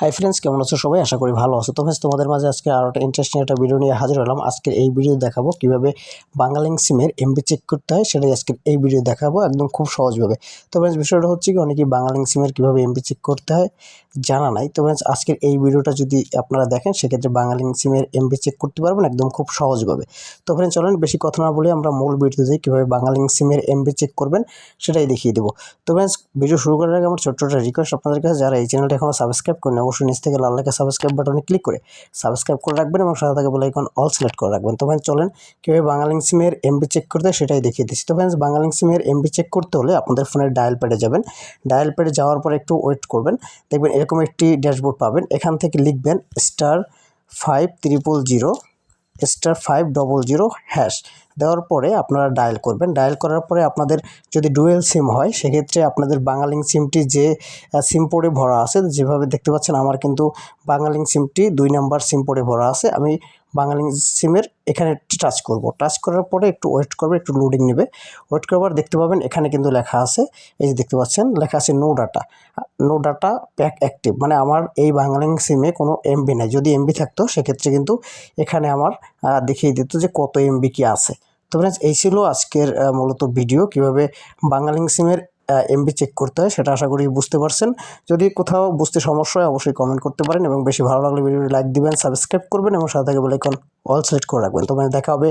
Hi friends কেমন আছো সবাই? আশা করি ভালো আছো। তো ফ্রেন্ডস তোমাদের মাঝে আজকে আরও একটা ইন্টারেস্টিং একটা ভিডিও নিয়ে হাজির হলাম। আজকের এই ভিডিও দেখাবো কীভাবে বাংলালিং সিমের এমবি চেক করতে হয়, সেটাই আজকের এই ভিডিও দেখাবো একদম খুব সহজভাবে। তো ফ্রেন্ডস বিষয়টা হচ্ছে কি, অনেকেই বাংলালিং সিমের কীভাবে এমবি চেক করতে হয় জানা নাই। তো আজকের এই ভিডিওটা যদি আপনারা দেখেন, সেক্ষেত্রে বাংলালিং সিমের এমবি চেক করতে পারবেন একদম খুব সহজভাবে। তো ফ্রেন্ডস, চলেন বেশি কথা না বলে আমরা মূল ভিডিও যাই, কীভাবে বাংলালিং সিমের এমবি চেক করবেন সেটাই দেখিয়ে দেবো। তো ফ্রেন্ডস, ভিডিও শুরু করার আগে আমার ছোট্ট একটা রিকোয়েস্ট আপনাদের কাছে, যারা এই চ্যানেলটা এখনও সাবস্ক্রাইব করেন অবশ্যই নিচ থেকে লাল লেখা সাবস্ক্রাইব বাটনে ক্লিক করে সাবস্ক্রাইব করে রাখবেন এবং সাথে থাকে বলে এখন অল সিলেক্ট করে রাখবেন। তো ফ্রেন্ডস, চলেন কীভাবে বাংলালিং সিমের এমবি চেক করতে সেটাই দেখিয়ে দিচ্ছি। তো ফ্রেন্ডস বাংলালিং সিমের এমবি চেক করতে হলে আপনাদের ফোনের ডায়াল প্যাডে যাবেন। ডায়াল প্যাডে যাওয়ার পর একটু ওয়েট করবেন। দেখবেন এরকম একটি ড্যাশবোর্ড পাবেন। এখান থেকে লিখবেন star five triple zero, star five double zero hash. দেওয়ার পরে আপনারা ডায়াল করবেন। ডায়াল করার পরে আপনাদের যদি ডুয়েল সিম হয়, সেক্ষেত্রে আপনাদের বাঙালিং সিমটি যে সিম পোর্টে ভরা আছে, যেভাবে দেখতে পাচ্ছেন, আমার কিন্তু বাঙালিং সিমটি দুই নাম্বার সিম পোর্টে ভরা আছে। আমি বাঙালি সিমের এখানে টাচ করব। টাচ করার পরে একটু ওয়েট করবে, একটু লোডিং নেবে। ওয়েট করবার দেখতে পাবেন এখানে কিন্তু লেখা আছে, এই যে দেখতে পাচ্ছেন, লেখা আছে no data no data pack active মানে আমার এই বাংলালিং সিমে কোনো এমবি নাই। যদি এমবি থাকতো, সেক্ষেত্রে কিন্তু এখানে আমার দেখিয়ে দিত যে কত এমবি কি আছে। তো ফ্রেন্ডস এই ছিল আজকের মূলত ভিডিও কীভাবে বাংলালিং সিমের এমবি চেক করতে হয়, সেটা আশা করি বুঝতে পারছেন। যদি কোথাও বুঝতে সমস্যা হয়, অবশ্যই কমেন্ট করতে পারেন এবং বেশি ভালো লাগলে ভিডিওটি লাইক দিবেন সাবস্ক্রাইব করবেন এবং সাথে থাকে এখন অল সিলেক্ট করে রাখবেন। তোমার মানে দেখা হবে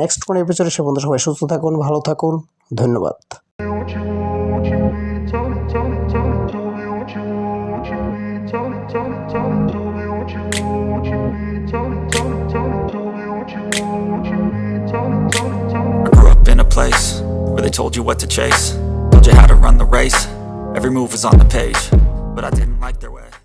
নেক্সট কোন এপিসোডে সে বন্ধু সবাই সুস্থ থাকুন, ভালো থাকুন, ধন্যবাদ। Grew up in a place where they told you what to chase. You how to run the race. Every move was on the page, but I didn't like their way.